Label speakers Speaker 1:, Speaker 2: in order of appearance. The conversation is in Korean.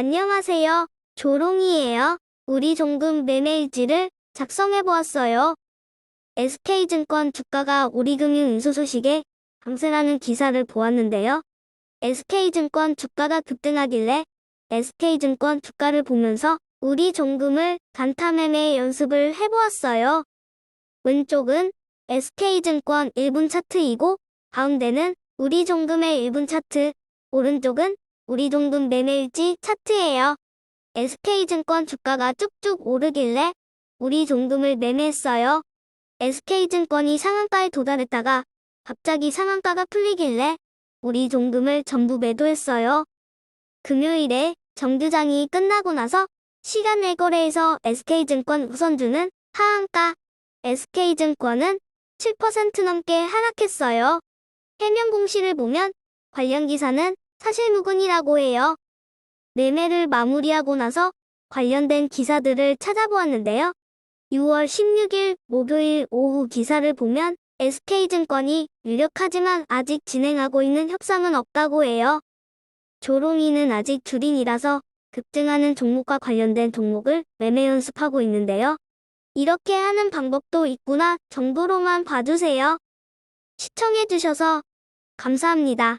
Speaker 1: 안녕하세요. 조롱이에요. 우리 종금 매매일지를 작성해 보았어요. SK증권 주가가 우리금융 인수 소식에 강세라는 기사를 보았는데요. SK증권 주가가 급등하길래 SK증권 주가를 보면서 우리 종금을 단타 매매 연습을 해보았어요. 왼쪽은 SK증권 1분 차트이고 가운데는 우리 종금의 1분 차트, 오른쪽은 우리 종금 매매일지 차트예요. SK증권 주가가 쭉쭉 오르길래 우리 종금을 매매했어요. SK증권이 상한가에 도달했다가 갑자기 상한가가 풀리길래 우리 종금을 전부 매도했어요. 금요일에 정규장이 끝나고 나서 시간 내 거래에서 SK증권 우선주는 하한가, SK증권은 7% 넘게 하락했어요. 해명 공시를 보면 관련 기사는 사실무근이라고 해요. 매매를 마무리하고 나서 관련된 기사들을 찾아보았는데요. 6월 16일 목요일 오후 기사를 보면 SK증권이 유력하지만 아직 진행하고 있는 협상은 없다고 해요. 조롱이는 아직 줄인이라서 급등하는 종목과 관련된 종목을 매매 연습하고 있는데요. 이렇게 하는 방법도 있구나 정도로만 봐주세요. 시청해주셔서 감사합니다.